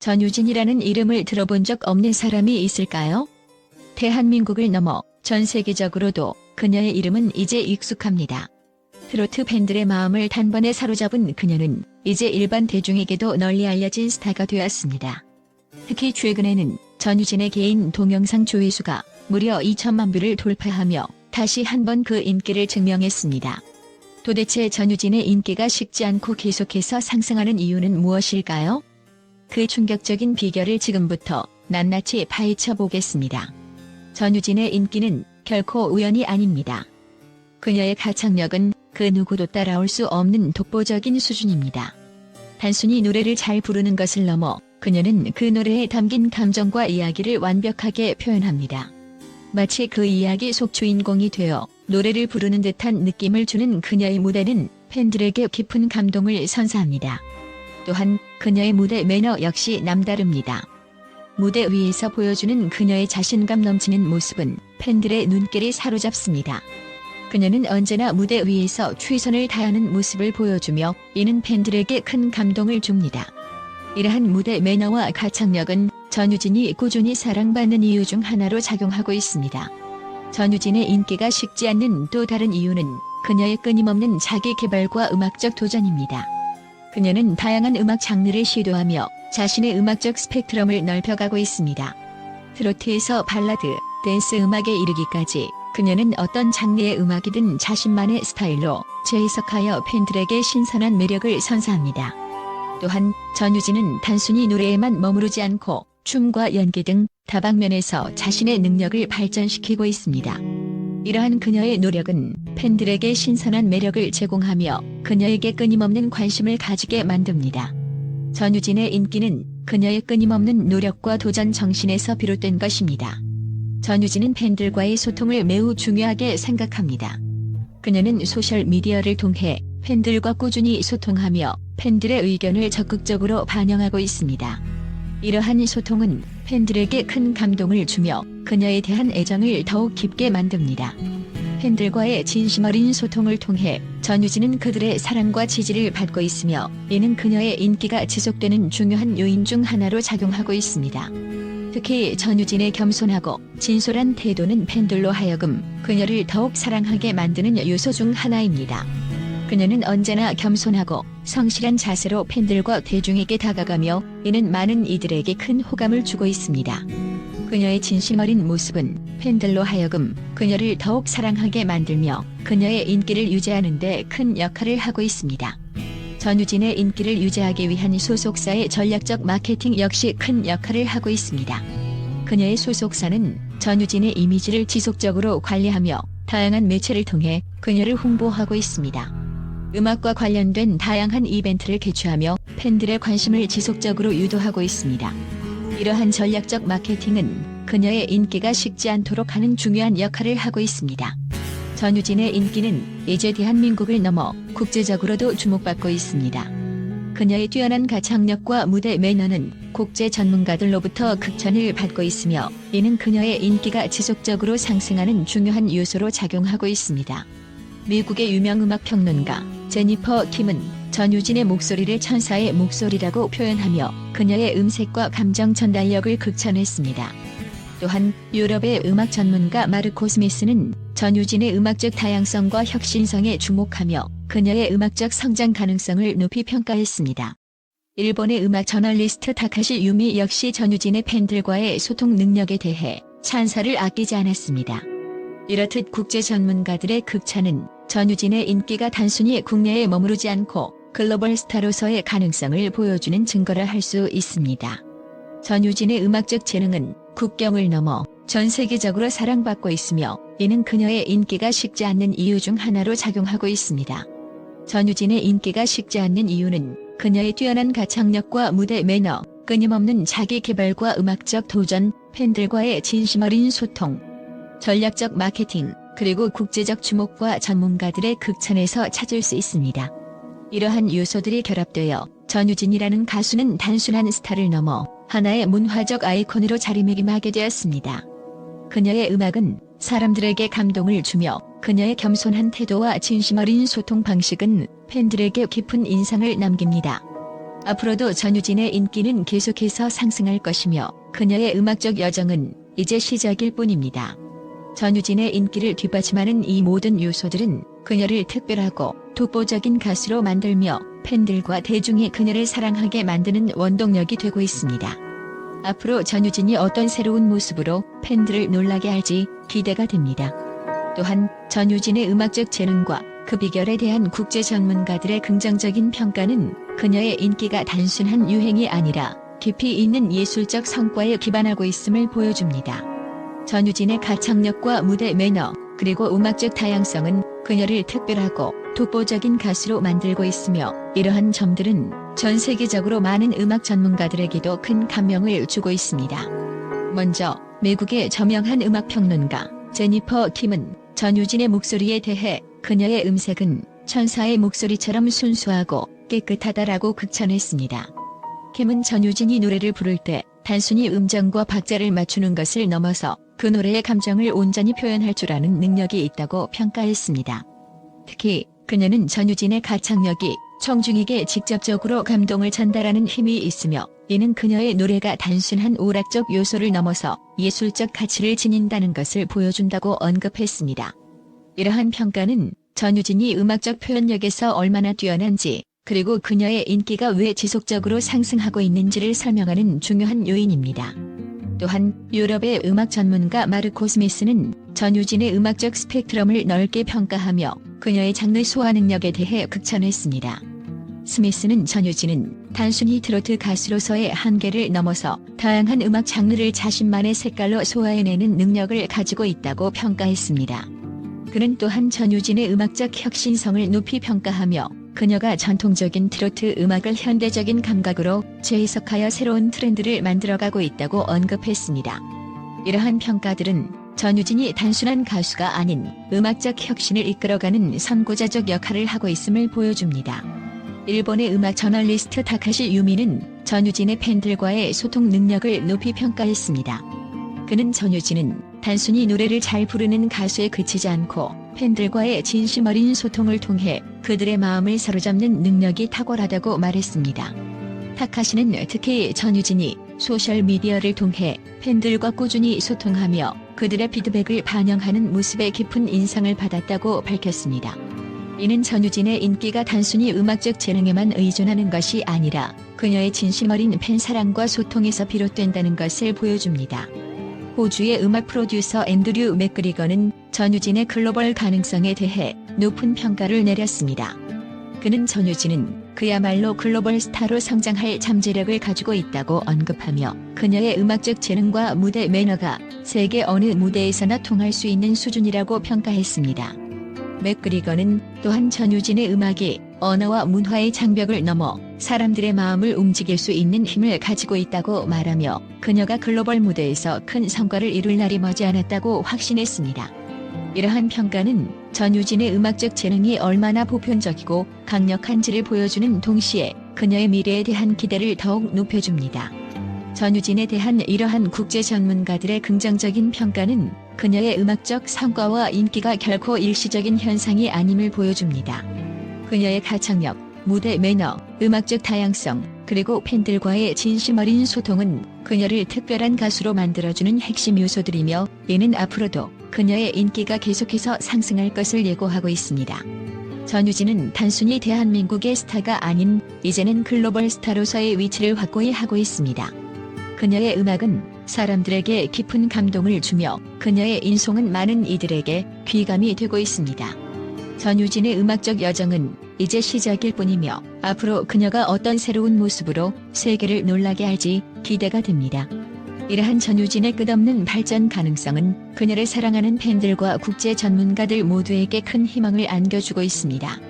전유진이라는 이름을 들어본 적 없는 사람이 있을까요? 대한민국을 넘어 전 세계적으로도 그녀의 이름은 이제 익숙합니다. 트로트 팬들의 마음을 단번에 사로잡은 그녀는 이제 일반 대중에게도 널리 알려진 스타가 되었습니다. 특히 최근에는 전유진의 개인 동영상 조회수가 무려 2천만 뷰를 돌파하며 다시 한번 그 인기를 증명했습니다. 도대체 전유진의 인기가 식지 않고 계속해서 상승하는 이유는 무엇일까요? 그 충격적인 비결을 지금부터 낱낱이 파헤쳐 보겠습니다. 전유진의 인기는 결코 우연이 아닙니다. 그녀의 가창력은 그 누구도 따라올 수 없는 독보적인 수준입니다. 단순히 노래를 잘 부르는 것을 넘어 그녀는 그 노래에 담긴 감정과 이야기를 완벽하게 표현합니다. 마치 그 이야기 속 주인공이 되어 노래를 부르는 듯한 느낌을 주는 그녀의 무대는 팬들에게 깊은 감동을 선사합니다. 또한 그녀의 무대 매너 역시 남다릅니다. 무대 위에서 보여주는 그녀의 자신감 넘치는 모습은 팬들의 눈길이 사로잡습니다. 그녀는 언제나 무대 위에서 최선을 다하는 모습을 보여주며 이는 팬들에게 큰 감동을 줍니다. 이러한 무대 매너와 가창력은 전유진이 꾸준히 사랑받는 이유 중 하나로 작용하고 있습니다. 전유진의 인기가 식지 않는 또 다른 이유는 그녀의 끊임없는 자기 개발과 음악적 도전입니다. 그녀는 다양한 음악 장르를 시도하며 자신의 음악적 스펙트럼을 넓혀가고 있습니다. 트로트에서 발라드, 댄스 음악에 이르기까지 그녀는 어떤 장르의 음악이든 자신만의 스타일로 재해석하여 팬들에게 신선한 매력을 선사합니다. 또한 전유진은 단순히 노래에만 머무르지 않고 춤과 연기 등 다방면에서 자신의 능력을 발전시키고 있습니다. 이러한 그녀의 노력은 팬들에게 신선한 매력을 제공하며 그녀에게 끊임없는 관심을 가지게 만듭니다. 전유진의 인기는 그녀의 끊임없는 노력과 도전 정신에서 비롯된 것입니다. 전유진은 팬들과의 소통을 매우 중요하게 생각합니다. 그녀는 소셜미디어를 통해 팬들과 꾸준히 소통하며 팬들의 의견을 적극적으로 반영하고 있습니다. 이러한 소통은 팬들에게 큰 감동을 주며 그녀에 대한 애정을 더욱 깊게 만듭니다. 팬들과의 진심 어린 소통을 통해 전유진은 그들의 사랑과 지지를 받고 있으며 이는 그녀의 인기가 지속되는 중요한 요인 중 하나로 작용하고 있습니다. 특히 전유진의 겸손하고 진솔한 태도는 팬들로 하여금 그녀를 더욱 사랑하게 만드는 요소 중 하나입니다. 그녀는 언제나 겸손하고 성실한 자세로 팬들과 대중에게 다가가며 이는 많은 이들에게 큰 호감을 주고 있습니다. 그녀의 진심 어린 모습은 팬들로 하여금 그녀를 더욱 사랑하게 만들며 그녀의 인기를 유지하는 데 큰 역할을 하고 있습니다. 전유진의 인기를 유지하기 위한 소속사의 전략적 마케팅 역시 큰 역할을 하고 있습니다. 그녀의 소속사는 전유진의 이미지를 지속적으로 관리하며 다양한 매체를 통해 그녀를 홍보하고 있습니다. 음악과 관련된 다양한 이벤트를 개최하며 팬들의 관심을 지속적으로 유도하고 있습니다. 이러한 전략적 마케팅은 그녀의 인기가 식지 않도록 하는 중요한 역할을 하고 있습니다. 전유진의 인기는 이제 대한민국을 넘어 국제적으로도 주목받고 있습니다. 그녀의 뛰어난 가창력과 무대 매너는 국제 전문가들로부터 극찬을 받고 있으며 이는 그녀의 인기가 지속적으로 상승하는 중요한 요소로 작용하고 있습니다. 미국의 유명 음악 평론가 제니퍼 킴은 전유진의 목소리를 천사의 목소리라고 표현하며 그녀의 음색과 감정 전달력을 극찬했습니다. 또한 유럽의 음악 전문가 마르코 스미스는 전유진의 음악적 다양성과 혁신성에 주목하며 그녀의 음악적 성장 가능성을 높이 평가했습니다. 일본의 음악 저널리스트 타카시 유미 역시 전유진의 팬들과의 소통 능력에 대해 찬사를 아끼지 않았습니다. 이렇듯 국제 전문가들의 극찬은 전유진의 인기가 단순히 국내에 머무르지 않고 글로벌 스타로서의 가능성을 보여주는 증거라 할 수 있습니다. 전유진의 음악적 재능은 국경을 넘어 전 세계적으로 사랑받고 있으며 이는 그녀의 인기가 식지 않는 이유 중 하나로 작용하고 있습니다. 전유진의 인기가 식지 않는 이유는 그녀의 뛰어난 가창력과 무대 매너, 끊임없는 자기 개발과 음악적 도전, 팬들과의 진심 어린 소통, 전략적 마케팅, 그리고 국제적 주목과 전문가들의 극찬에서 찾을 수 있습니다. 이러한 요소들이 결합되어 전유진이라는 가수는 단순한 스타를 넘어 하나의 문화적 아이콘으로 자리매김하게 되었습니다. 그녀의 음악은 사람들에게 감동을 주며 그녀의 겸손한 태도와 진심 어린 소통 방식은 팬들에게 깊은 인상을 남깁니다. 앞으로도 전유진의 인기는 계속해서 상승할 것이며 그녀의 음악적 여정은 이제 시작일 뿐입니다. 전유진의 인기를 뒷받침하는 이 모든 요소들은 그녀를 특별하고 독보적인 가수로 만들며 팬들과 대중이 그녀를 사랑하게 만드는 원동력이 되고 있습니다. 앞으로 전유진이 어떤 새로운 모습으로 팬들을 놀라게 할지 기대가 됩니다. 또한 전유진의 음악적 재능과 그 비결에 대한 국제 전문가들의 긍정적인 평가는 그녀의 인기가 단순한 유행이 아니라 깊이 있는 예술적 성과에 기반하고 있음을 보여줍니다. 전유진의 가창력과 무대 매너, 그리고 음악적 다양성은 그녀를 특별하고 독보적인 가수로 만들고 있으며 이러한 점들은 전 세계적으로 많은 음악 전문가들에게도 큰 감명을 주고 있습니다. 먼저 미국의 저명한 음악 평론가 제니퍼 킴은 전유진의 목소리에 대해 그녀의 음색은 천사의 목소리처럼 순수하고 깨끗하다라고 극찬했습니다. 킴은 전유진이 노래를 부를 때 단순히 음정과 박자를 맞추는 것을 넘어서 그 노래의 감정을 온전히 표현할 줄 아는 능력이 있다고 평가했습니다. 특히 그녀는 전유진의 가창력이 청중에게 직접적으로 감동을 전달하는 힘이 있으며 이는 그녀의 노래가 단순한 오락적 요소를 넘어서 예술적 가치를 지닌다는 것을 보여준다고 언급했습니다. 이러한 평가는 전유진이 음악적 표현력에서 얼마나 뛰어난지 그리고 그녀의 인기가 왜 지속적으로 상승하고 있는지를 설명하는 중요한 요인입니다. 또한 유럽의 음악 전문가 마르코 스미스는 전유진의 음악적 스펙트럼을 넓게 평가하며 그녀의 장르 소화 능력에 대해 극찬했습니다. 스미스는 전유진은 단순히 트로트 가수로서의 한계를 넘어서 다양한 음악 장르를 자신만의 색깔로 소화해내는 능력을 가지고 있다고 평가했습니다. 그는 또한 전유진의 음악적 혁신성을 높이 평가하며 그녀가 전통적인 트로트 음악을 현대적인 감각으로 재해석하여 새로운 트렌드를 만들어가고 있다고 언급했습니다. 이러한 평가들은 전유진이 단순한 가수가 아닌 음악적 혁신을 이끌어가는 선구자적 역할을 하고 있음을 보여줍니다. 일본의 음악 저널리스트 타카시 유미는 전유진의 팬들과의 소통 능력을 높이 평가했습니다. 그는 전유진은 단순히 노래를 잘 부르는 가수에 그치지 않고 팬들과의 진심 어린 소통을 통해 그들의 마음을 사로잡는 능력이 탁월하다고 말했습니다. 타카시는 특히 전유진이 소셜미디어를 통해 팬들과 꾸준히 소통하며 그들의 피드백을 반영하는 모습에 깊은 인상을 받았다고 밝혔습니다. 이는 전유진의 인기가 단순히 음악적 재능에만 의존하는 것이 아니라 그녀의 진심 어린 팬 사랑과 소통에서 비롯된다는 것을 보여줍니다. 호주의 음악 프로듀서 앤드류 맥그리거는 전유진의 글로벌 가능성에 대해 높은 평가를 내렸습니다. 그는 전유진은 그야말로 글로벌 스타로 성장할 잠재력을 가지고 있다고 언급하며 그녀의 음악적 재능과 무대 매너가 세계 어느 무대에서나 통할 수 있는 수준이라고 평가했습니다. 맥그리거는 또한 전유진의 음악이 언어와 문화의 장벽을 넘어 사람들의 마음을 움직일 수 있는 힘을 가지고 있다고 말하며 그녀가 글로벌 무대에서 큰 성과를 이룰 날이 머지않았다고 확신했습니다. 이러한 평가는 전유진의 음악적 재능이 얼마나 보편적이고 강력한지를 보여주는 동시에 그녀의 미래에 대한 기대를 더욱 높여줍니다. 전유진에 대한 이러한 국제 전문가들의 긍정적인 평가는 그녀의 음악적 성과와 인기가 결코 일시적인 현상이 아님을 보여줍니다. 그녀의 가창력, 무대 매너, 음악적 다양성, 그리고 팬들과의 진심 어린 소통은 그녀를 특별한 가수로 만들어주는 핵심 요소들이며 이는 앞으로도 그녀의 인기가 계속해서 상승할 것을 예고하고 있습니다. 전유진은 단순히 대한민국의 스타가 아닌 이제는 글로벌 스타로서의 위치를 확고히 하고 있습니다. 그녀의 음악은 사람들에게 깊은 감동을 주며 그녀의 인송은 많은 이들에게 귀감이 되고 있습니다. 전유진의 음악적 여정은 이제 시작일 뿐이며 앞으로 그녀가 어떤 새로운 모습으로 세계를 놀라게 할지 기대가 됩니다. 이러한 전유진의 끝없는 발전 가능성은 그녀를 사랑하는 팬들과 국제 전문가들 모두에게 큰 희망을 안겨주고 있습니다.